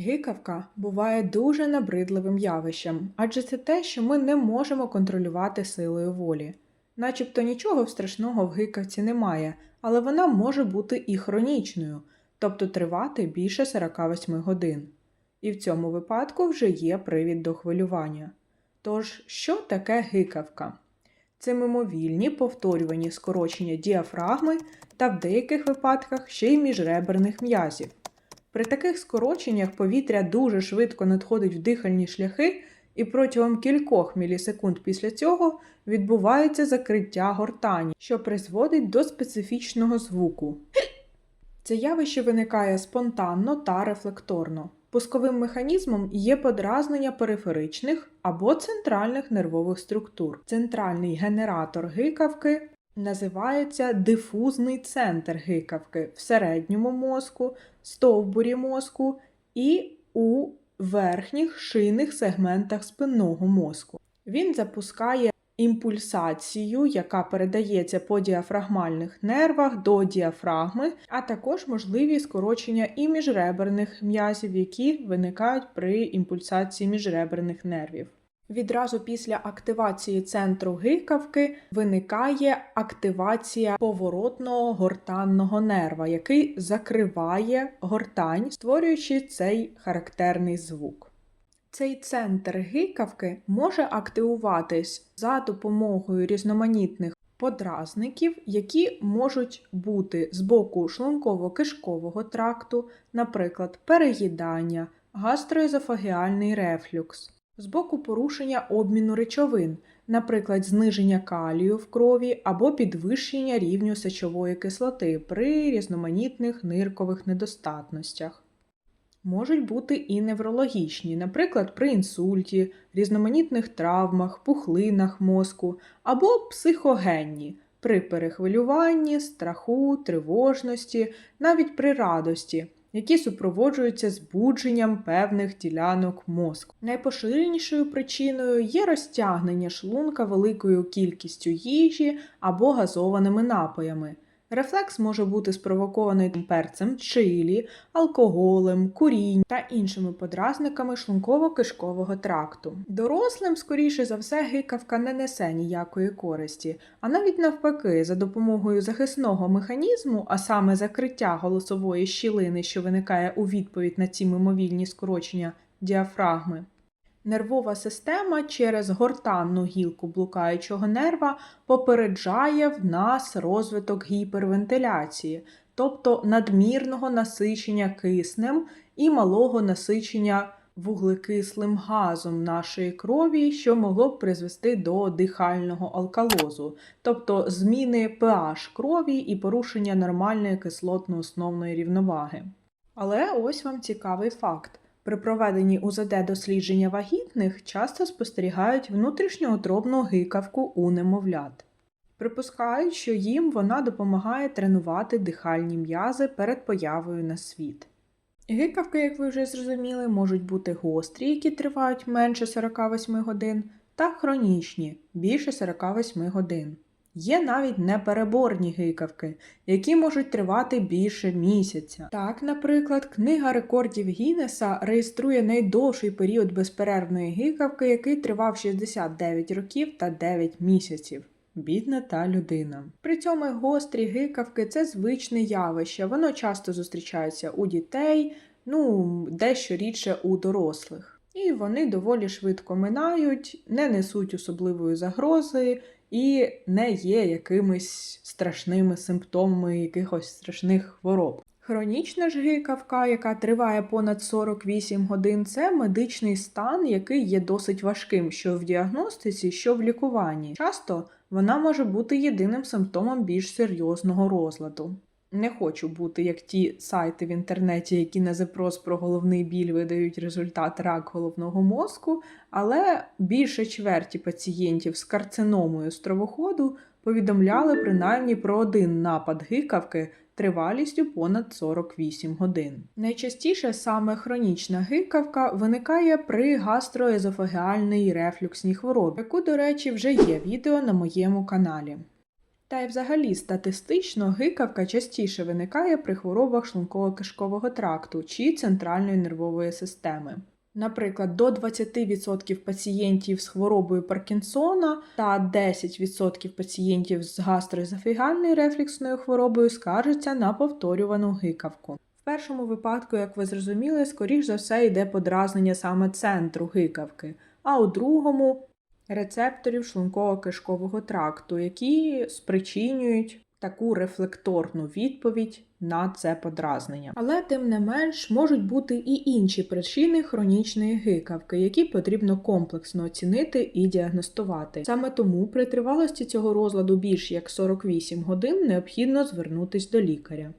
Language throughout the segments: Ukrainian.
Гикавка буває дуже набридливим явищем, адже це те, що ми не можемо контролювати силою волі. Начебто нічого страшного в гикавці немає, але вона може бути і хронічною, тобто тривати більше 48 годин. І в цьому випадку вже є привід до хвилювання. Тож, що таке гикавка? Це мимовільні повторювані скорочення діафрагми та в деяких випадках ще й міжреберних м'язів. При таких скороченнях повітря дуже швидко надходить в дихальні шляхи, і протягом кількох мілісекунд після цього відбувається закриття гортані, що призводить до специфічного звуку. Це явище виникає спонтанно та рефлекторно. Пусковим механізмом є подразнення периферичних або центральних нервових структур. Центральний генератор гикавки називається дифузний центр гикавки в середньому мозку, стовбурі мозку і у верхніх шийних сегментах спинного мозку. Він запускає імпульсацію, яка передається по діафрагмальних нервах до діафрагми, а також можливі скорочення і міжреберних м'язів, які виникають при імпульсації міжреберних нервів. Відразу після активації центру гикавки виникає активація поворотного гортанного нерва, який закриває гортань, створюючи цей характерний звук. Цей центр гикавки може активуватись за допомогою різноманітних подразників, які можуть бути з боку шлунково-кишкового тракту, наприклад, переїдання, гастроезофагіальний рефлюкс, з боку порушення обміну речовин, наприклад, зниження калію в крові або підвищення рівню сечової кислоти при різноманітних ниркових недостатностях. Можуть бути і неврологічні, наприклад, при інсульті, різноманітних травмах, пухлинах мозку, або психогенні при перехвилюванні, страху, тривожності, навіть при радості, які супроводжуються збудженням певних ділянок мозку. Найпоширенішою причиною є розтягнення шлунка великою кількістю їжі або газованими напоями. Рефлекс може бути спровокований перцем чилі, алкоголем, курінням та іншими подразниками шлунково-кишкового тракту. Дорослим, скоріше за все, гикавка не несе ніякої користі, а навіть навпаки, за допомогою захисного механізму, а саме закриття голосової щілини, що виникає у відповідь на ці мимовільні скорочення діафрагми. Нервова система через гортанну гілку блукаючого нерва попереджає в нас розвиток гіпервентиляції, тобто надмірного насичення киснем і малого насичення вуглекислим газом нашої крові, що могло б призвести до дихального алкалозу, тобто зміни pH крові і порушення нормальної кислотно-основної рівноваги. Але ось вам цікавий факт. При проведенні УЗД дослідження вагітних часто спостерігають внутрішньоутробну гикавку у немовлят. Припускають, що їм вона допомагає тренувати дихальні м'язи перед появою на світ. Гикавки, як ви вже зрозуміли, можуть бути гострі, які тривають менше 48 годин, та хронічні більше 48 годин. Є навіть непереборні гикавки, які можуть тривати більше місяця. Так, наприклад, Книга рекордів Гіннеса реєструє найдовший період безперервної гикавки, який тривав 69 років та 9 місяців. Бідна та людина. При цьому гострі гикавки це звичне явище, воно часто зустрічається у дітей, ну дещо рідше у дорослих. І вони доволі швидко минають, не несуть особливої загрози і не є якимись страшними симптомами якихось страшних хвороб. Хронічна ж гикавка, яка триває понад 48 годин, це медичний стан, який є досить важким що в діагностиці, що в лікуванні. Часто вона може бути єдиним симптомом більш серйозного розладу. Не хочу бути як ті сайти в інтернеті, які на запрос про головний біль видають результат рак головного мозку, але більше чверті пацієнтів з карциномою стравоходу повідомляли принаймні про один напад гикавки тривалістю понад 48 годин. Найчастіше саме хронічна гикавка виникає при гастроезофагіальній рефлюксній хворобі, яку, до речі, вже є відео на моєму каналі. Та й взагалі статистично гикавка частіше виникає при хворобах шлунково-кишкового тракту чи центральної нервової системи. Наприклад, до 20% пацієнтів з хворобою Паркінсона та 10% пацієнтів з гастроезофігальною рефлюксною хворобою скаржаться на повторювану гикавку. В першому випадку, як ви зрозуміли, скоріш за все йде подразнення саме центру гикавки, а у другому рецепторів шлунково-кишкового тракту, які спричинюють таку рефлекторну відповідь на це подразнення. Але тим не менш можуть бути і інші причини хронічної гикавки, які потрібно комплексно оцінити і діагностувати. Саме тому при тривалості цього розладу більш як 48 годин необхідно звернутись до лікаря.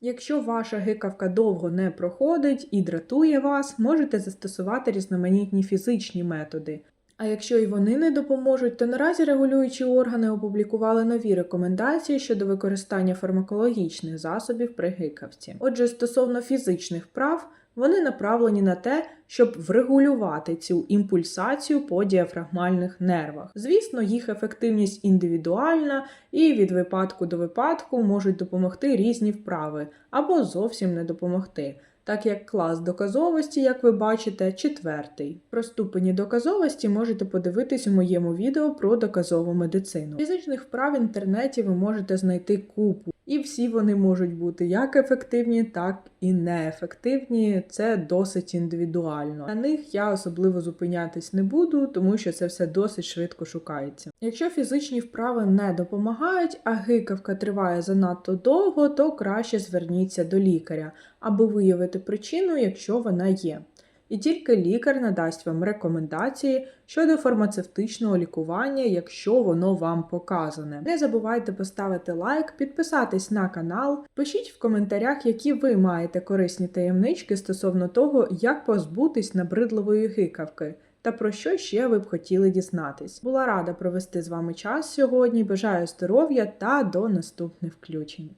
Якщо ваша гикавка довго не проходить і дратує вас, можете застосувати різноманітні фізичні методи. А якщо і вони не допоможуть, то наразі регулюючі органи опублікували нові рекомендації щодо використання фармакологічних засобів при гикавці. Отже, стосовно фізичних прав, вони направлені на те, щоб врегулювати цю імпульсацію по діафрагмальних нервах. Звісно, їх ефективність індивідуальна і від випадку до випадку можуть допомогти різні вправи або зовсім не допомогти так як клас доказовості, як ви бачите, четвертий. Про ступені доказовості можете подивитись у моєму відео про доказову медицину. Фізичних вправ в інтернеті ви можете знайти купу, і всі вони можуть бути як ефективні, так і неефективні. Це досить індивідуально. На них я особливо зупинятись не буду, тому що це все досить швидко шукається. Якщо фізичні вправи не допомагають, а гикавка триває занадто довго, то краще зверніться до лікаря, аби виявити причину, якщо вона є. І тільки лікар надасть вам рекомендації щодо фармацевтичного лікування, якщо воно вам показане. Не забувайте поставити лайк, підписатись на канал, пишіть в коментарях, які ви маєте корисні таємнички стосовно того, як позбутись набридливої гикавки. Та про що ще ви б хотіли дізнатись? Була рада провести з вами час сьогодні. Бажаю здоров'я та до наступних включень.